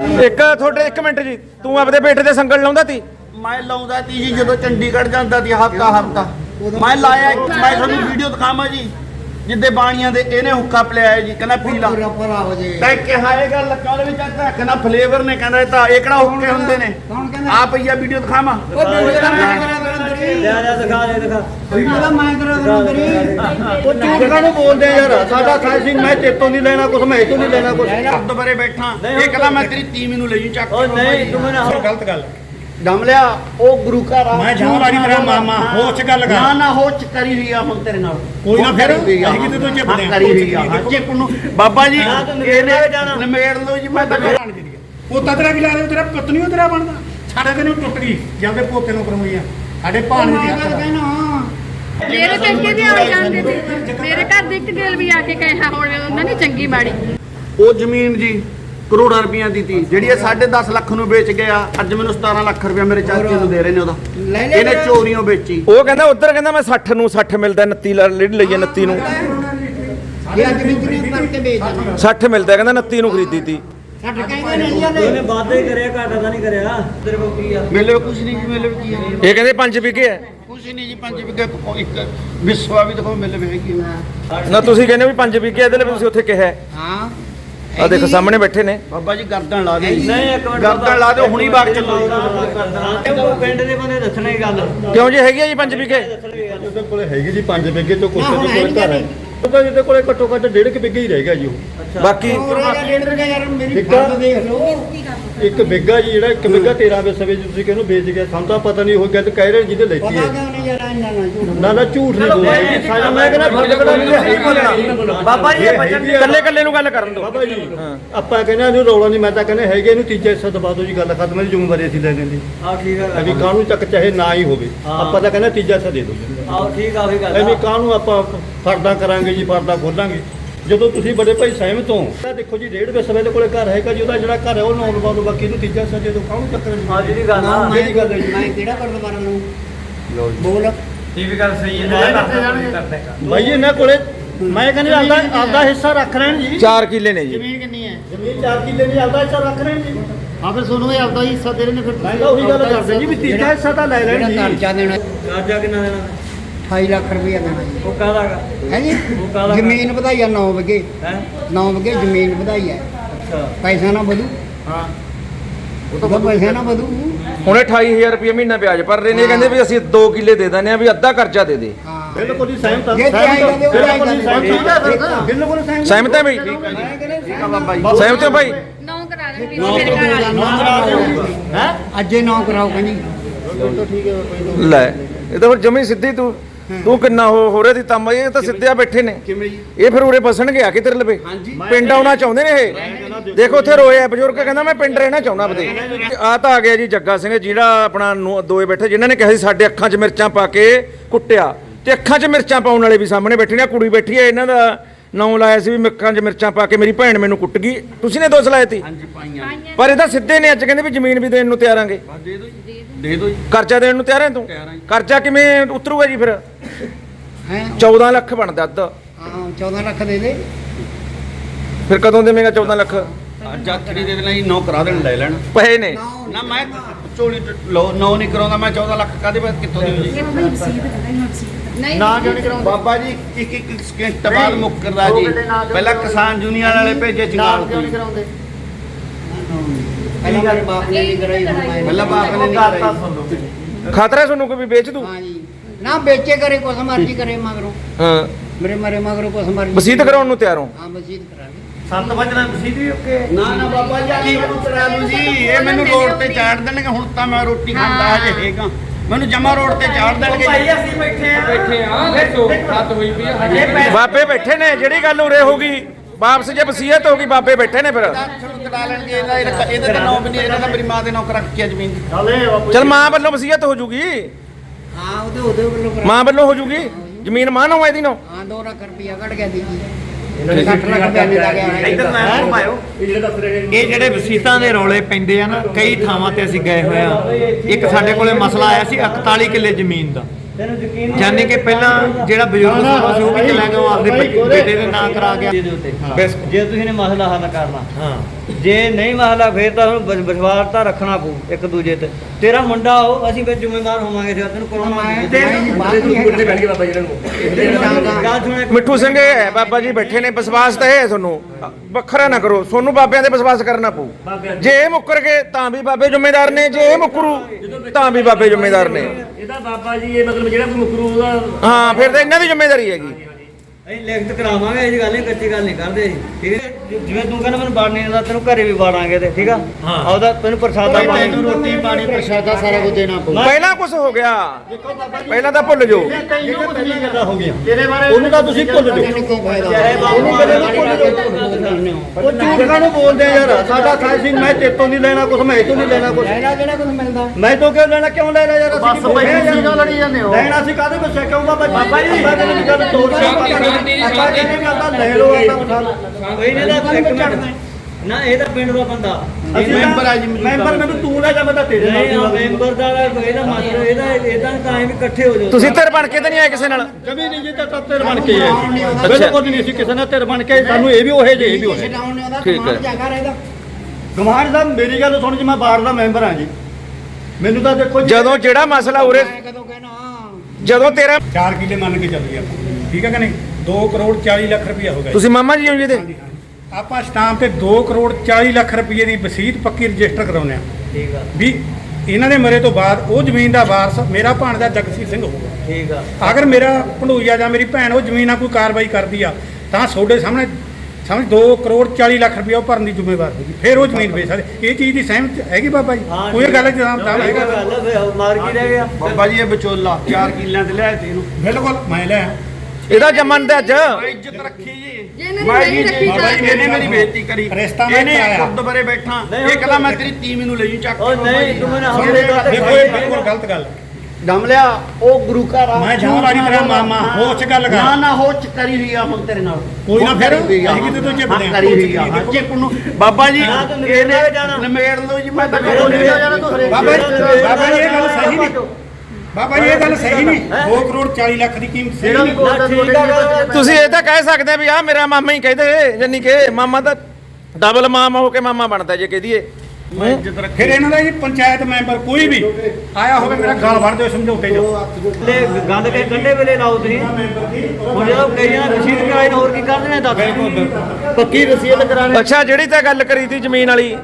ਇੱਕ ਤੁਹਾਡੇ ਇੱਕ ਮਿੰਟ ਜੀ। ਤੂੰ ਆਪਦੇ ਬੇਟੇ ਦੇ ਸੰਗਲ ਲਾਉਂਦਾ ਤੀ? ਮੈਂ ਲਾਉਂਦਾ ਤੀ ਜੀ ਜਦੋਂ ਚੰਡੀਗੜ੍ਹ ਜਾਂਦਾ ਸੀ ਹਫਤਾ ਹਫਤਾ। ਮੈਂ ਲਾਇਆ ਮੈਂ ਤੁਹਾਨੂੰ ਵੀਡੀਓ ਦਿਖਾਵਾਂ ਜੀ ਜਿੱਦੇ ਬਾਣੀਆਂ ਦੇ ਇਹਨੇ ਹੁੱਕਾ ਪਲਿਆਇਆ ਜੀ ਕਹਿੰਦਾ ਪੀ ਲਾ ਤੈਂ ਕਿਹਾ ਇਹ ਗੱਲ ਉਹਦੇ ਵਿੱਚ ਆਹ ਕਹਿੰਦਾ ਫਲੇਵਰ ਨੇ ਕਹਿੰਦਾ ਇਹ ਤਾਂ ਇਹ ਕਿਹੜਾ ਹੁੱਕੇ ਹੁੰਦੇ ਨੇ? ਆ ਪਈਆ ਵੀਡੀਓ ਦਿਖਾਵਾਂ ਲਿਆ ਲਿਆ ਦਿਖਾ ਦੇ ਦਿਖਾ। ਉਹ ਝੂਠ ਕਾਹਨੂੰ ਬੋਲਦੇ ਆ ਯਾਰ? ਸਾਡਾ ਸਾਇੰਸਿੰਗ ਮੈਂ ਤੇਤੋਂ ਨਹੀਂ ਲੈਣਾ ਕੁਝ ਮੈਂ ਇਹ ਤੋਂ ਨਹੀਂ ਲੈਣਾ ਕੁਝ ਦੁਬਾਰੇ ਬੈਠਾ। ਇਹ ਕਹਿੰਦਾ ਮੈਂ ਤੇਰੀ ਤੀਵੀਂ ਨੂੰ ਲਈ ਚੱਕ ਉਹ ਨਹੀਂ ਤੂੰ ਮੈਨੂੰ ਗਲਤ ਗੱਲ। ਦਮ ਲਿਆ ਉਹ ਗੁਰੂ ਘਰ ਆ। ਮੈਂ ਜਮਾਂਵਾੜੀ ਤੇਰਾ ਮਾਮਾ, ਹੋਸ਼ ਚ ਗੱਲ ਕਰ। ਨਾ ਕਰੀ ਹੋਈ ਆ ਹੁਣ ਤੇਰੇ ਨਾਲ। ਕੋਈ ਨਾ ਹੁਣ ਫਿਰ, ਕਰੀ ਹੋਈ ਆ, ਅਸੀਂ ਕਿਤੇ ਤੋਂ ਹਾਂ, ਚਿਪਦੇ ਆ, ਕਰੀ ਹੋਈ ਆ ਹੋਸ਼ ਚ ਹਾਂ, ਦੇਖੋ। ਚਿਪ ਨੂੰ। ਬਾਬਾ ਜੀ ਇਹਨੇ। ਨਿਮੇੜ ਲਓ ਮੈਂ ਲਾ ਰਿਹਾ? ਤੇਰਾ ਪੁੱਤ ਨਹੀਂ ਉਹ ਤੇਰਾ ਬਣਦਾ। ਸਾਡੇ ਤੇ ਨੂੰ ਟੁੱਟ ਗਈ। ਜਾਂਦੇ ਪੋਤੇ ਨੂੰ ਕਰਵਾਈਆਂ ਸਾਡੇ ਭਾਣ ਦੀ ਹੱਥ ਦਾ ਮੇਰੇ ਪੇਕੇ ਵੀ ਆ ਜਾਂਦੇ ਸੀ ਮੇਰੇ ਘਰ ਦੇ ਇੱਕ ਦਿਲ ਵੀ ਆ ਕੇ ਕਹਿਆ ਹੁਣ ਉਹਨਾਂ ਨੇ ਚੰਗੀ ਮਾੜੀ। ਉਹ ਜ਼ਮੀਨ ਜੀ ਕਰੋੜਾਂ ਰੁਪਈਆਂ ਦੀ ਤੀ ਜਿਹੜੀ ਇਹ 10.5 ਲੱਖ ਨੂੰ ਵੇਚ ਗਿਆ ਅੱਜ ਮੈਨੂੰ 17 ਲੱਖ ਰੁਪਇਆ ਮੇਰੇ ਚਾਚੇ ਨੂੰ ਦੇ ਰਹੇ ਨੇ ਉਹਦਾ। ਇਹਨੇ ਚੋਰੀਆਂ ਵੇਚੀ। ਉਹ ਕਹਿੰਦਾ ਉਧਰ ਕਹਿੰਦਾ ਮੈਂ 60 ਨੂੰ 60 ਮਿਲਦਾ 29 ਲਾ- ਜਿਹੜੀ ਲਈ ਹੈ 29 ਨੂੰ। 60 ਮਿਲਦਾ ਕਹਿੰਦਾ 29 ਨੂੰ ਖਰੀਦੀ ਤੀ। ਇਹਨੇ ਵਾਅਦਾ ਹੀ ਕਰਿਆ ਘਾਟਾ ਤਾਂ ਨਹੀਂ ਕਰਿਆ। ਤੇਰੇ ਕੋਲ ਕੀ ਆ? ਮੇਲੇ ਵਿੱਚ ਕੁਝ ਨਹੀਂ ਜੀ ਮੇਲੇ ਵਿੱਚ ਕੀ ਹੈ ਇਹ ਕਹਿੰਦੇ 5 ਵਿਕੇ ਹੈ ਕੁਝ ਨਹੀਂ ਜੀ ਪੰਜ ਵਿਗੇ ਇੱਕ ਵਿਸਵਾ ਵੀ ਦੇਖੋ ਮੇਲੇ ਵਿੱਚ ਹੈਗੀ ਹੈ। ਨਾ ਤੁਸੀਂ ਕਹਿੰਦੇ ਵੀ 5 ਵਿਕੇ ਇਹਦੇ ਲਈ ਤੁਸੀਂ ਉੱਥੇ ਕਿਹਾ ਹਾਂ। ਆ ਦੇਖੋ ਸਾਹਮਣੇ ਬੈਠੇ ਨੇ। ਬਾਬਾ ਜੀ ਗਰਦਨ ਲਾ ਦੇ ਨਹੀਂ ਇੱਕ ਮਿੰਟ ਗਰਦਨ ਲਾ ਦਿਓ ਹੁਣੀ ਬਾਗ ਚੱਲੋ ਉਹ ਪਿੰਡ ਦੇ ਬੰਦੇ ਦੱਸਣਾ ਹੀ ਗੱਲ। ਕਿਉਂ ਜੀ ਹੈਗੀ ਆ ਜੀ 5 ਵਿਕੇ ਉਹਦੇ ਕੋਲੇ ਹੈਗੀ ਜੀ 5 ਬਿੱਗੇ ਤੋਂ ਕੁਛ ਦੇ ਕੋਲੇ ਘਰ ਹੈ। ਉਹਦਾ ਜਿਹਦੇ ਕੋਲੇ ਘੱਟੋ ਘੱਟ ਡੇਢ ਕੁ ਬਿੱਗੇ ਹੀ ਰਹਿ ਗਿਆ ਜੀ ਉਹ। ਬਾਕੀ ਬਿੱਗਾ ਇੱਕ ਬਿੱਗਾ ਜੀ ਜਿਹੜਾ ਇੱਕ ਬਿੱਗਾ 13 ਵਿਸਵੇ ਵਿੱਚ ਤੁਸੀਂ ਕਿਹਨੂੰ ਵੇਚ ਗਿਆ ਸਾਨੂੰ ਤਾਂ ਪਤਾ ਨਹੀਂ ਉਹ ਗੱਲ ਕਹਿ ਰਹੇ ਜਿਹਦੇ ਲੈਤੀ ਹੈ। ਨਾ ਨਾ ਝੂਠ ਨਹੀਂ ਬੋਲਦੇ ਸਾਡਾ ਮੈਂ ਕਹਿੰਦਾ ਫ਼ਰਕ ਨਹੀਂ ਬਾਬਾ ਜੀ ਇਹ ਬੱਚਨ ਕੱਲੇ ਕੱਲੇ ਨੂੰ ਗੱਲ ਕਰਨ ਦਿਓ। ਬਾਬਾ ਜੀ ਆਪਾਂ ਕਹਿੰਦੇ ਇਹਨੂੰ ਰੌਲਾ ਨਹੀਂ ਮੈਂ ਤਾਂ ਕਹਿੰਦਾ ਹੈਗੇ ਇਹਨੂੰ ਤੀਜਾ ਹਿੱਸਾ ਦਬਾ ਦਿਓ ਜੀ ਗੱਲ ਖਤਮ ਹੈ ਜੀ ਜ਼ਿੰਮੇਵਾਰੀ ਅਸੀਂ ਲੈ ਲੈਂਦੇ। ਆ ਠੀਕ ਆ। ਐਵੇਂ ਕਾਹਨੂੰ ਚੱਕ ਚਾਹੇ ਨਾ ਹੀ ਹੋਵੇ। ਹਾਂ। ਆਪਾਂ ਤਾਂ ਕਹਿੰਦੇ ਤੀਜਾ ਹਿੱਸਾ ਦੇ ਦਿਓ। ਆਹ ਠੀਕ ਆ ਵੀ ਗੱਲ ਐਵੇਂ ਆ। ਕਾਹਨੂੰ ਆਪਾਂ ਫਰਦਾ ਕਰਾਂਗੇ ਜੀ ਫਰਦਾ ਖੋਲਾਂਗੇ। ਜਦੋਂ ਤੁਸੀਂ ਬੜੇ ਭਾਈ ਸਹਿਮਤ ਹੋ ਤਾਂ ਦੇਖੋ ਜੀ ਡੇਢ ਵਿਸਵੇ ਦੇ ਕੋਲੇ ਘਰ ਹੈਗਾ ਜੀ ਉਹਦਾ ਜਿਹੜਾ ਘਰ ਹੈ ਉਹ ਨੌਨ ਬਾਦੋ ਬਾਕੀ ਇਹਨੂੰ ਤੀਜਾ ਹਿੱਸਾ ਦੇ ਦਿਓ ਕਾਹਨੂੰ ਚੱਕਰ ਹਾਂ? ਜਿਹੜੀ ਗੱਲ ਆ। ਕਿਹੜੀ ਗੱਲ ਹੈ ਜੀ। ਮੈਂ ਕਿਹੜਾ ਗੁਰਦੁਆਰਾ ਨੂੰ? ਬੋਲ। ਭਾਈ ਇਹਨਾਂ ਕੋਲੇ ਮੈਂ ਕਹਿੰਦਾ ਆਪਦਾ ਆਪਦਾ ਹਿੱਸਾ ਰੱਖ ਰਹੇ ਨੇ ਜੀ। 4 ਕਿੱਲੇ ਨੇ ਜੀ। ਜ਼ਮੀਨ ਕਿੰਨੀ ਹੈ? ਜ਼ਮੀਨ 4 ਕਿੱਲੇ ਦੀ ਆਪਦਾ ਹਿੱਸਾ ਰੱਖ ਰਹੇ ਨੇ ਜੀ। ਆ ਫਿਰ ਇਹ ਆਪਦਾ ਹੀ ਹਿੱਸਾ ਦੇ ਰਹੇ ਨੇ ਫਿਰ ਮੈਂ ਤਾਂ ਉਹੀ ਗੱਲ ਕਰਦੇ ਜੀ ਵੀ ਤੀਜਾ ਹਿੱਸਾ ਤਾਂ ਲੈ ਲੈਣ ਜੀ। ਕਰਜ਼ਾ ਕਿੰਨਾ ਦੇਣਾ? 28 ਲੱਖ ਰੁਪਏ ਦੇਣਾ ਜੀ। ਉਹ ਕਾਹਦਾ ਗਾ? ਹੈ ਜੀ? ਉਹ ਕਾਹਦਾ ਜ਼ਮੀਨ ਵਧਾਈ ਆ 9 ਵਗੇ ਹੈ? 9 ਵਗੇ ਜ਼ਮੀਨ ਵਧਾਈ ਹੈ ਅੱਛਾ। ਪੈਸਾ ਨਾ ਵਧੂ। ਹਾਂ। ਉਹ ਤਾਂ ਪੈਸਾ ਨਾ ਵਧੂ। ਹੁਣੇ 28000 ਰੁਪਏ ਮਹੀਨਾ ਵਿਆਜ ਭਰ ਰਹੇ ਨੇ ਇਹ ਕਹਿੰਦੇ ਵੀ ਅਸੀਂ 2 ਕਿੱਲੇ ਦੇ ਦਿੰਦੇ ਆ ਵੀ ਅੱਧਾ ਕਰਜ਼ਾ ਦੇ ਦੇ। ਹਾਂ। ਬਿਲਕੁਲ ਹੀ ਸਹਿਮਤ ਹਾਂ ਜੇ ਚਾਹੀਦਾ ਤੇ ਉਹ ਬਿਲਕੁਲ ਹੀ ਚਾਹੀਦਾ ਸਹਿਮਤ ਠੀਕ ਹਾਂ। ਆ। ਬਿਲਕੁਲ ਸਹਿਮਤ ਸਹਿਮਤ ਹੈ ਬਈ। ਠੀਕ ਆ। ਬਾਬਾ ਜੀ। ਸਹਿਮਤ ਹੋ ਭਾਈ ਨੌ ਕਰਾ ਦੇਣਗੇ ਮੇਰੇ ਘਰ ਵਾਲੇ ਹੈ? ਅੱਜੇ ਨੌ ਕਰਾਓ ਕਹਿੰਦੀ। ਲੈ ਇਹ ਤਾਂ ਫਿਰ ਜਮੀ ਸਿੱਧੀ ਤੂੰ ਤੂੰ ਕਿੰਨਾ ਹੋ ਹੋ ਰਿਹਾ ਦੀ ਤੰਮ ਇਹ ਤਾਂ ਸਿੱਧਿਆ ਬੈਠੇ ਨੇ। ਕਿਵੇਂ ਜੀ? ਇਹ ਫਿਰ ਉਰੇ ਬਸਣਗੇ ਆ ਕੇ ਤੇਰੇ ਲਵੇ। ਪਿੰਡ ਆਉਣਾ ਚਾਹੁੰਦੇ ਨੇ ਇਹ? ਦੇਖੋ ਉੱਥੇ ਰੋਏ ਆ ਬਜ਼ੁਰਗ ਕਹਿੰਦਾ ਮੈਂ ਪਿੰਡ ਰਹਿਣਾ ਚਾਹੁੰਦਾ ਬਦੇ ਆ ਤਾਂ ਆ ਗਿਆ ਜੀ ਜੱਗਾ ਸਿੰਘ ਜਿਹੜਾ ਆਪਣਾ ਦੋਏ ਬੈਠੇ ਜਿਨ੍ਹਾਂ ਨੇ ਕਿਹਾ ਸੀ ਸਾਡੇ ਅੱਖਾਂ 'ਚ ਮਿਰਚਾਂ ਪਾ ਕੇ ਕੁੱਟਿਆ। ਤੇ ਅੱਖਾਂ 'ਚ ਮਿਰਚਾਂ ਪਾਉਣ ਵਾਲੇ ਵੀ ਸਾਹਮਣੇ ਬੈਠੇ ਨੇ ਕੁੜੀ ਬੈਠੀ ਹੈ ਇਹਨਾਂ ਦਾ ਨਾਂ ਲਾਇਆ ਸੀ ਵੀ ਮੈਂ ਅੱਖਾਂ 'ਚ ਮਿਰਚਾਂ ਪਾ ਕੇ ਮੇਰੀ ਭੈਣ ਮੈਨੂੰ ਕੁੱਟ ਗਈ। ਤੁਸੀਂ ਨੇ ਦੋਸ਼ ਹਾਂਜੀ ਪਾਈਆਂ ਪਰ ਇਹ ਤਾਂ ਸਿੱਧੇ ਨੇ ਅੱਜ ਕਹਿੰਦੇ ਵੀ ਜ਼ਮੀਨ ਵੀ ਦੇਣ ਨੂੰ ਤਿਆਰ ਆਂਗੇ ਦੇ ਜੀ। ਦੇ ਜੀ। ਕਰਜ਼ਾ ਦੇਣ ਨੂੰ ਤਿਆਰ ਹੈ ਤੂੰ? ਤਿਆਰ ਜੀ। ਕਰਜ਼ਾ ਕਿਵੇਂ ਉਤਰੂਗਾ ਜੀ ਫਿਰ? ਹੈ? 14 ਲੱਖ ਬਣਦਾ ਅੱਧ। ਹਾਂ 14 ਲੱਖ ਦੇ ਦੇ। ਫਿਰ ਕਦੋਂ ਦੇਵੇਂਗਾ 14 ਲੱਖ? ਅੱਜ ਆਖਰੀ ਦੇ ਦੇਣਾ ਜੀ ਨੌ ਕਰਾ ਦੇਣ ਲੈ ਲੈਣ। ਪਏ ਨੇ। ਨਾ ਮੈਂ ਝੋਲੀ ਲੋ ਨੌ ਨਹੀਂ ਕਰਾਉਂਦਾ ਮੈਂ 14 ਲੱਖ ਕਾਦੇ ਬਾਅਦ ਕਿੱਥੋਂ ਦੇਵਾਂ ਜੀ? ਨਹੀਂ। ਨਾ ਕਿਉਂ ਨਹੀਂ ਕਰਾਉਂਦੇ? ਬਾਬਾ ਜੀ ਇੱਕ ਇੱਕ ਸਕਿੰਟ ਬਾਅਦ ਮੁੱਕਰਦਾ ਜੀ। ਪਹਿਲਾਂ ਕਿਸਾਨ ਯੂਨੀਅਨ ਵਾਲੇ ਭੇਜੇ ਚੰਗਾਲ ਕਿਉਂ ਨਹੀਂ ਕਰਾਉਂਦੇ? ਪਹਿਲਾਂ ਮੇਰੇ ਬਾਪ ਨੇ ਨਹੀਂ ਕਰਾਈ ਹੁਣ ਮੈਂ ਪਹਿਲਾਂ ਬਾਪ ਨੇ ਨਹੀਂ ਕਰਾਈ। ਖਤਰਾ ਤੁਹਾਨੂੰ ਕੋਈ ਵੀ ਵੇਚ ਦੂ? ਹਾਂ ਜੀ ਨਾ ਵੇਚੇ ਕਰੇ ਕੁਛ ਮਰਜ਼ੀ ਕਰੇ ਮਗਰੋਂ। ਹਾਂ। ਮੇਰੇ ਮਰੇ ਮਗਰੋਂ ਕੁਛ ਮਰਜ਼ੀ ਵਸੀਤ ਕਰਾਉਣ ਨੂੰ ਤਿਆਰ ਹੋ। ਹਾਂ ਮਸਜਿਦ ਕਰਾਂਗੇ ਸੱਤ ਵਜਣਾ ਤੁਸੀਂ ਵੀ ਓਕੇ? ਨਾ ਨਾ ਬਾਬਾ ਜੀ ਕਰਾ ਲੂ ਜੀ? ਇਹ ਮੈਨੂੰ ਰੋਡ ਤੇ ਚਾੜ ਦੇਣਗੇ ਹੁਣ ਤਾਂ ਮੈਂ ਰੋਟੀ ਖਾਂਦਾ ਹਜੇ ਹੈਗਾ। ਮੈਨੂੰ ਜਮਾ ਰੋਡ ਤੇ ਚਾੜ ਦੇਣਗੇ ਅਸੀਂ ਬੈਠੇ ਆ ਬੈਠੇ ਆ ਦੱਸੋ ਹੱਥ ਹੋਈ ਵੀ ਬਾਬੇ ਬੈਠੇ ਨੇ ਜਿਹੜੀ ਗੱਲ ਉਰੇ ਹੋਗੀ ਵਾਪਸ ਜੇ ਵਸੀਅਤ ਹੋਗੀ ਬਾਬੇ ਬੈਠੇ ਨੇ ਫਿਰ। ਕਰਾ ਲੈਣਗੇ ਇਹਦਾ ਇਹਦਾ- ਇਹਦੇ ਤੇ ਨੌ ਵੀ ਨਹੀਂ ਇਹਨਾਂ ਦਾ ਮੇਰੀ ਮਾਂ ਦੇ ਨੌਕਰ ਰੱਖੀ ਆ ਜ਼ਮੀਨ। ਦੀ ਚਲ ਮਾਂ ਵੱਲੋਂ ਵਸੀਅਤ ਹੋ ਜੂਗੀ। ਹਾਂ ਉਹਦੇ ਉਹਦੇ ਵੱਲੋਂ ਮਾਂ ਵੱਲੋਂ ਹੋ ਜੂਗੀ। ਜ਼ਮੀਨ ਮਾਂ ਨਾ ਹੋਏ ਦੀ ਨਾ। ਹਾਂ 2 ਲੱਖ ਰੁਪਇਆ ਕੱਢ ਗਿਆ ਦੀ 60 ਲੱਖ ਰੁਪਇਆ ਮਿਲ ਗਿਆ ਇੱਧਰ ਮੈਂ ਘੁਮਾਇਓ। ਇਹ ਜਿਹੜੇ ਵਸੀਤਾਂ ਦੇ ਰੌਲੇ ਪੈਂਦੇ ਆ ਨਾ ਕਈ ਥਾਵਾਂ ਤੇ ਅਸੀਂ ਗਏ ਹੋਏ ਆ। ਇੱਕ ਸਾਡੇ ਕੋਲੇ ਮਸਲਾ ਆਇਆ ਸੀ 41 ਕਿੱਲੇ ਜ਼ਮੀਨ ਦਾ। ਤੈਨੂੰ ਯਕੀਨ ਨਹੀਂ ਜਾਣੇ ਕਿ ਪਹਿਲਾਂ ਜਿਹੜਾ ਬਜ਼ੁਰਗ ਸਭਾ ਸੀ ਉਹ ਵੀ ਚਲਾ ਗਿਆ ਉਹ ਆਪਦੇ ਬੇਟੇ ਦੇ ਨਾਂ ਕਰਾ ਗਿਆ। ਜੇ ਤੁਸੀਂ ਨੇ ਮਸਲਾ ਹੱਲ ਕਰਨਾ ਹਾਂ। ਜੇ ਨਹੀਂ ਮਸਲਾ ਫੇਰ ਤਾਂ ਵਿਸ਼ਵਾਸ ਤਾਂ ਰੱਖਣਾ ਪਊ ਇੱਕ ਦੂਜੇ ਤੇ। ਤੇਰਾ ਮੁੰਡਾ ਹੋ ਅਸੀਂ ਫਿਰ ਜ਼ਿੰਮੇਵਾਰ ਹੋਵਾਂਗੇ ਜੇ ਤੈਨੂੰ ਕਰਾਉਣਾ ਗੱਲ ਸੁਣ। ਇੱਕ ਮਿੱਠੂ ਸਿੰਘ ਇਹ ਹੈ ਬਾਬਾ ਜੀ ਬੈਠੇ ਨੇ ਵਿਸ਼ਵਾਸ ਤਾਂ ਇਹ ਹੈ ਤੁਹਾਨੂੰ। ਵੱਖਰਾ ਨਾ ਕਰੋ ਤੁਹਾਨੂੰ ਬਾਬਿਆਂ ਤੇ ਵਿਸ਼ਵਾਸ ਕਰਨਾ ਪਊ। ਜੇ ਇਹ ਮੁੱਕਰ ਗਏ ਤਾਂ ਵੀ ਬਾਬੇ ਜ਼ਿੰਮੇਦਾਰ ਨੇ ਜੇ ਇਹ ਮੁੱਕਰੂ ਤਾਂ ਵੀ ਬਾਬੇ ਜ਼ਿੰਮੇਦਾਰ ਨੇ। ਇਹਦਾ ਬਾਬਾ ਜੀ ਇਹ ਮਤਲਬ ਜਿਹੜਾ ਕੋਈ ਮੁਕਰੂ ਉਹਦਾ ਹਾਂ ਫਿਰ ਤਾਂ ਇਹਨਾਂ ਦੀ ਜ਼ਿੰਮੇਵਾਰੀ ਹੈਗੀ। ਅਸੀਂ ਲਿਖਤ ਕਰਾਵਾਂਗੇ ਇਹ ਗੱਲ ਨਹੀਂ ਕੱਚੀ ਗੱਲ ਨਹੀਂ ਕਰਦੇ ਅਸੀਂ, ਠੀਕ ਹੈ? ਜਿਵੇਂ ਤੂੰ ਕਹਿੰਦਾ ਮੈਨੂੰ ਬਾੜਨੇ ਦਾ ਤੈਨੂੰ ਘਰੇ ਵੀ ਬਾੜਾਂਗੇ ਤੇ ਠੀਕ ਆ? ਉਹਦਾ ਤੈਨੂੰ ਪ੍ਰਸ਼ਾਦਾ ਤੈਨੂੰ ਪਾਣੀ। ਰੋਟੀ ਪਾਣੀ ਪ੍ਰਸ਼ਾਦਾ ਸਾਰਾ ਕੁਝ ਦੇਣਾ ਪਊ। ਪਹਿਲਾਂ ਕੁਝ ਹੋ ਗਿਆ। ਪਹਿਲਾਂ ਤਾਂ ਭੁੱਲ ਜਾਓ। ਤੈਨੂੰ ਪਹਿਲਾਂ ਗੱਲਾਂ ਹੋ ਗਈਆਂ ਤੇਰੇ ਬਾਰੇ ਉਹਨੂੰ ਤਾਂ ਤੁਸੀਂ ਭੁੱਲ ਜਾਓ। ਕੀ ਫਾਇਦਾ ਚਾਹੇ ਬਾਬੂ ਕਦੇ ਨੂੰ ਭੁੱਲ ਜਾਓ। ਉਹ ਝੂਠ ਕਾਹਨੂੰ ਬੋਲਦੇ ਆ ਯਾਰ? ਸਾਡਾ ਸਾਇੰਸ ਸਿੰਘ ਮੈਂ ਤੇਤੋਂ ਨਹੀਂ ਲੈਣਾ ਕੁਝ ਮੈਂ ਇਤੋਂ ਨਹੀਂ ਲੈਣਾ ਕੁਝ ਲੈਣਾ ਕਿਹੜਾ ਕੁਝ ਮਿਲਦਾ? ਮੈਂ ਤੋਂ ਕਿਉਂ ਲੈਣਾ? ਕਿਉਂ ਲੈਣਾ ਯਾਰ? ਅਸੀਂ ਬਸ ਬਈ ਤੁਸੀਂ ਕਿਉਂ ਲੜੀ ਜਾਂਦੇ ਹੋ? ਲੈਣਾ ਸੀ ਕਾਹਦੇ ਗੁੱਸੇ ਕਿਉਂ ਬਾਬਾ ਜੀ? ਬਾਬਾ ਜੀ ਬਾਬਾ ਜੀ ਗੱਲ ਤੋੜ ਕੇ ਆਪਾਂ ਕਹਿੰਦੇ ਗੱਲ ਤਾਂ ਲੈ ਲਓ ਆਪਾਂ ਉਠਾ ਲਓ ਕੋਈ ਨਹੀਂ ਦਾ ਇੱਕ ਮਿੰਟ ਨਾ ਇਹ ਤਾਂ ਪਿੰਡ ਦਾ ਬੰਦਾ। ਅਸੀਂ ਮੈਂਬਰ ਆ ਜੀ ਮੈਨੂੰ ਮੈਂਬਰ ਮੈਨੂੰ ਤੂੰ ਲੈ ਜਾ ਮੈਂ ਤਾਂ ਤੇਰੇ ਨਾਲ ਨਹੀਂ ਦੀ ਆ ਨਾਲ ਮੈਂਬਰ ਦਾ ਤਾਂ ਇਹਦਾ ਮਤਲਬ ਇਹਦਾ ਇਹਦਾ ਤਾਂ ਐਂ ਵੀ ਇਕੱਠੇ ਹੋ ਜਾਓ। ਤੁਸੀਂ ਧਿਰ ਬਣ ਕੇ ਤਾਂ ਨਹੀਂ ਆਏ ਕਿਸੇ ਨਾਲ? ਜਮੀ ਨਹੀਂ ਜੀ ਤਾਂ ਤੇਰ ਬਣ ਕੇ ਆਏ। ਬਿਲਕੁਲ ਨਹੀਂ ਸੀ ਕਿਸੇ ਨਾਲ ਤੇਰ ਬਣ ਕੇ ਸਾਨੂੰ ਇਹ ਵੀ ਉਹੇ ਜੇ ਇਹ ਵੀ ਉਹੇ ਛਡਾਉਣ ਨੇ ਉਹਦਾ ਠੀਕ ਕਮਾਲ ਹੈ। ਜਾਗਾ ਰਹੇਗਾ ਗਮਾਨ ਸਾਹਿਬ ਮੇਰੀ ਗੱਲ ਸੁਣ ਜੀ ਮੈਂ ਦਾ ਮੈਂਬਰ ਹਾਂ ਜੀ। ਮੈਨੂੰ ਤਾਂ ਦੇਖੋ ਜਦੋਂ ਜਿਹੜਾ ਮਸਲਾ ਉਰੇ ਜਦੋਂ ਤੇਰਾ 4 ਕਿੱਲੇ ਮੰਨ ਕੇ ਚੱਲੀਏ ਆਪਾਂ। ਠੀਕ ਹੈ ਕਿ ਨਹੀਂ? 2 ਕਰੋੜ 40 ਲੱਖ ਰੁਪਇਆ ਹੋ ਗਿਆ ਜੀ। ਤੁਸੀਂ ਮਾਮਾ ਜੀ ਹੋ ਜੀ ਇਹਦੇ? ਆਪਾਂ ਸਟਾਂਪ ਤੇ 2 ਕਰੋੜ 40 ਲੱਖ ਰੁਪਏ ਦੀ ਵਸੀਅਤ ਪੱਕੀ ਰਜਿਸਟਰ ਕਰਾਉਂਦੇ ਆ ਠੀਕ ਆ। ਵੀ ਇਹਨਾਂ ਦੇ ਮਰੇ ਤੋਂ ਬਾਅਦ ਉਹ ਜ਼ਮੀਨ ਦਾ ਵਾਰਸ ਮੇਰਾ ਭਾਣਜਾ ਜਗਸੀਰ ਸਿੰਘ ਹੋਊਗਾ। ਠੀਕ ਆ। ਅਗਰ ਮੇਰਾ ਭੰਡੂਈਆ ਜਾਂ ਮੇਰੀ ਭੈਣ ਉਹ ਜ਼ਮੀਨ ਨਾਲ ਕੋਈ ਕਾਰਵਾਈ ਕਰਦੀ ਆ ਤਾਂ ਤੁਹਾਡੇ ਸਾਹਮਣੇ ਸਮਝ 2 ਕਰੋੜ 40 ਲੱਖ ਰੁਪਏ ਉਹ ਭਰਨ ਦੀ ਜ਼ਿੰਮੇਵਾਰ ਹੋਗੀ ਫਿਰ ਉਹ ਜ਼ਮੀਨ ਵੇਚ ਸਕਦੇ। ਇਹ ਚੀਜ਼ ਦੀ ਸਹਿਮਤ ਹੈਗੀ ਬਾਬਾ ਜੀ? ਹਾਂ, ਕੋਈ ਠੀਕ ਗੱਲ ਜਨਾਬ ਤਾਂ ਹੈਗਾ ਗੱਲ ਆ, ਫਿਰ ਮਾਰ ਕੀ ਰਹਿ ਗਿਆ? ਬਾਬਾ ਜੀ ਇਹ ਵਿਚੋਲਾ 4 ਕਿੱਲਿਆਂ ਤੇ ਲਿਆਏ ਤੇ ਇਹਨੂੰ। ਬਿਲਕੁਲ ਮੈਂ ਲੈ ਆਇਆ। ਇਹਦਾ ਜਮਨ ਤੇ ਅੱਜ? ਮੈਂ ਇੱਜ਼ਤ ਰੱਖੀ ਜੀ। ਜੇ ਇਹਨਾਂ ਦੀ ਮੈਂ ਨਹੀਂ ਜੀ ਰੱਖੀ ਬਾਬਾ ਜੀ ਇਹਨੇ ਮੇਰੀ ਬੇਇੱਜ਼ਤੀ ਕਰੀ। ਰਿਸ਼ਤਾ ਮੈਂ ਇਹਨੇ ਕਰਾਇਆ। ਗੁਰਦੁਆਰੇ ਬੈਠਾ। ਨਹੀਂ, ਇਹ ਕਹਿੰਦਾ ਮੈਂ ਤੇਰੀ ਤੀਵੀਂ ਨੂੰ ਲਈ ਚੱਕ ਉਹ ਨਹੀਂ ਤੂੰ ਮੈਨੂੰ ਹਮਲੇ ਕਰ ਦੇਖੋ ਇਹ ਬਿਲਕੁਲ ਗਲਤ ਗੱਲ। ਹੈ। ਦਮ ਲਿਆ ਉਹ ਗੁਰੂ ਘਰ ਆ। ਮੈਂ ਜਾਵਾਂ ਵਾਲੀ ਤਰ੍ਹਾਂ ਮਾਮਾ ਹੋਸ਼ ਗੱਲ ਕਰ। ਨਾ ਨਾ ਹੋ ਚ ਕਰੀ ਹੋਈ ਆ ਹੁਣ ਤੇਰੇ ਨਾਲ। ਕੋਈ ਨਾ ਫਿਰ, ਅਸੀਂ ਕਿਤੇ ਤੋਂ ਚਿਪਦੇ ਹਾਂ, ਆ। ਕਰੀ ਹੋਈ ਆ। ਹਾਂ, ਚਿਪ ਨੂੰ ਬਾਬਾ ਜੀ ਨਾ ਤੂੰ ਨਿਬੇੜ ਲੈ ਕੇ ਜਾਣਾ। ਨਿਮੇੜ ਲਓ ਜੀ ਮੈਂ ਤਾਂ ਜਾਣਾ ਜੀ ਬਾਬਾ ਜੀ ਇਹ ਗੱਲ ਸਹੀ ਨਹੀਂ। ਬਾਬਾ ਜੀ ਇਹ ਗੱਲ ਸਹੀ ਨਹੀਂ। 2 ਕਰੋੜ 40 ਲੱਖ ਦੀ ਕੀਮਤ ਸਹੀ ਨਹੀਂ। ਆ। ਤੁਸੀਂ ਇਹ ਤਾਂ ਕਹਿ ਸਕਦੇ ਆ ਵੀ ਆ ਮੇਰਾ ਮਾਮਾ ਹੀ ਕਹਦੇ ਜਾਨੀ ਕਿ ਮਾਮਾ ਤਾਂ ਡਬਲ ਮਾਮਾ ਹੋ ਕੇ ਮਾਮਾ ਬਣਦਾ ਜੇ ਕਹਦੀਏ ਫਿਰ ਇਹਨਾਂ ਦਾ ਜੀ ਪੰਚਾਇਤ ਮੈਂਬਰ ਕੋਈ ਵੀ ਆਇਆ ਹੋਵੇ ਮੇਰਾ ਗਾਲ ਵੜ ਦਿਓ ਸਮਝੌਤੇ ਜੋ ਲੈ ਗੰਦ ਕੇ ਗੰਡੇ ਵੇਲੇ ਲਾਓ ਤੁਸੀਂ। ਹੁਣ ਜਦੋਂ ਕਈਆਂ ਰਸੀਦ ਕਰਾਈ ਹੋਰ ਕੀ ਕਰਦੇ ਨੇ ਦੱਸ। ਪੱਕੀ ਰਸੀਦ ਕਰਾਣੇ ਅੱਛਾ ਜਿਹੜੀ ਤਾਂ ਗੱਲ ਕਰੀ ਤੀ ਜ਼ਮੀਨ ਵਾਲੀ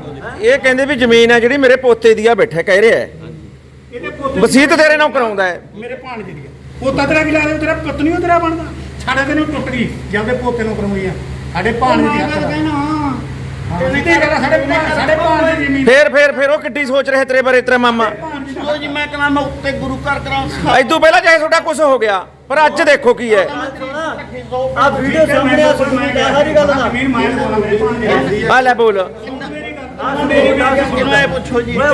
ਇਹ ਕਹਿੰਦੇ ਵੀ ਜ਼ਮੀਨ ਹੈ ਜਿਹੜੀ ਮੇਰੇ ਪੋਤੇ ਦੀ ਆ ਬੈਠਾ ਕਹਿ ਰਿਹਾ ਹੈ। ਇਹਦੇ ਪੋਤੇ ਵਸੀਅਤ ਤੇਰੇ ਨਾਲ ਕਰਾਉਂਦਾ ਹੈ। ਮੇਰੇ ਭਾਣਜੇ ਦੀ। ਪੋਤਾ ਤੇਰਾ ਕੀ ਲਾ ਦੇ ਤੇਰਾ ਪਤਨੀ ਉਹ ਤੇਰਾ ਬਣਦਾ। ਸਾਡੇ ਤੇ ਨੂੰ ਟੁੱਟ ਗਈ? ਜਾਂਦੇ ਪੋਤੇ ਨੂੰ ਕਰਵਾਈ ਆ? ਸਾਡੇ ਭਾਣਜੇ ਦੀ ਦਾ। ਕਹਿਣਾ ਸਿੱਧੀ ਗੱਲ ਆ, ਸਾਡੇ ਭਾ- ਸਾਡੇ ਭਾਣਜੇ ਦੀ ਜ਼ਮੀਨ ਫੇਰ ਫੇਰ ਫੇਰ ਉਹ ਕਿੱਡੀ ਸੋਚ ਰਿਹਾ ਤੇਰੇ ਬਾਰੇ ਤੇਰਾ ਮਾਮਾ। ਲਓ ਜੀ ਮੈਂ ਕਹਿੰਦਾ ਮੈਂ ਉੱਤੇ ਗੁਰੂ ਘਰ ਕਰਾਂ ਐਦੋਂ ਪਹਿਲਾਂ ਚਾਹੇ ਤੁਹਾਡਾ ਕੁਝ ਹੋ ਗਿਆ ਪਰ ਅੱਜ ਦੇਖੋ ਕੀ ਹੈ। ਆ ਵੀਡੀਓ ਸਾਹਮਣੇ ਆ ਸੁਣੀ ਦਾ ਸਾਰੀ ਗੱਲ ਨਾ ਜ਼ਮੀਨ ਮਾਇਨ ਬੋਲਾਂ ਮੇਰੇ ਭਾਣਜੇ ਦੀ। ਆ ਲੈ ਬੋਲ। ਓਏ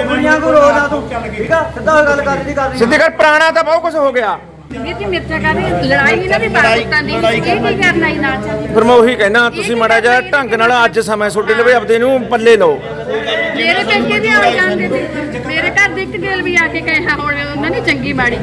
ਕੁੜੀਆਂ ਕੋ ਰੋਦਾ ਤੂੰ। ਠੀਕ ਆ? ਸਿੱਧਾ ਗੱਲ ਕਰ ਨਹੀਂ ਕਰਨੀ ਸਿੱਧੀ ਗੱਲ ਪੁਰਾਣਾ ਤਾਂ ਬਹੁਤ ਕੁਝ ਹੋ ਗਿਆ। ਵੀਰ ਜੀ ਮਿਰਚਾਂ ਕਾਹਦੀ ਲੜਾਈ ਇਹਨਾਂ ਦੀ ਪਾਕਿਸਤਾਨ ਦੀ ਇਹ ਕੀ ਕਰਨਾ ਹੀ ਨਾਲ ਚੱਲ। ਫਿਰ ਮੈਂ ਉਹੀ ਕਹਿਣਾ ਤੁਸੀਂ ਮਾੜਾ ਜਿਹਾ ਢੰਗ ਨਾਲ ਅੱਜ ਸਮੇਂ ਛੋਟੇ ਲਵੇ ਆਪਦੇ ਨੂੰ ਪੱਲੇ ਲਓ। ਮੇਰੇ ਪੇਕੇ ਵੀ ਆ ਜਾਂਦੇ ਸੀ ਮੇਰੇ ਘਰ ਦੇ ਇੱਕ ਗੇਲ ਵੀ ਆ ਕੇ ਕਹਿਆ ਹੁਣ ਉਹਨਾਂ ਨੇ ਚੰਗੀ ਮਾੜੀ।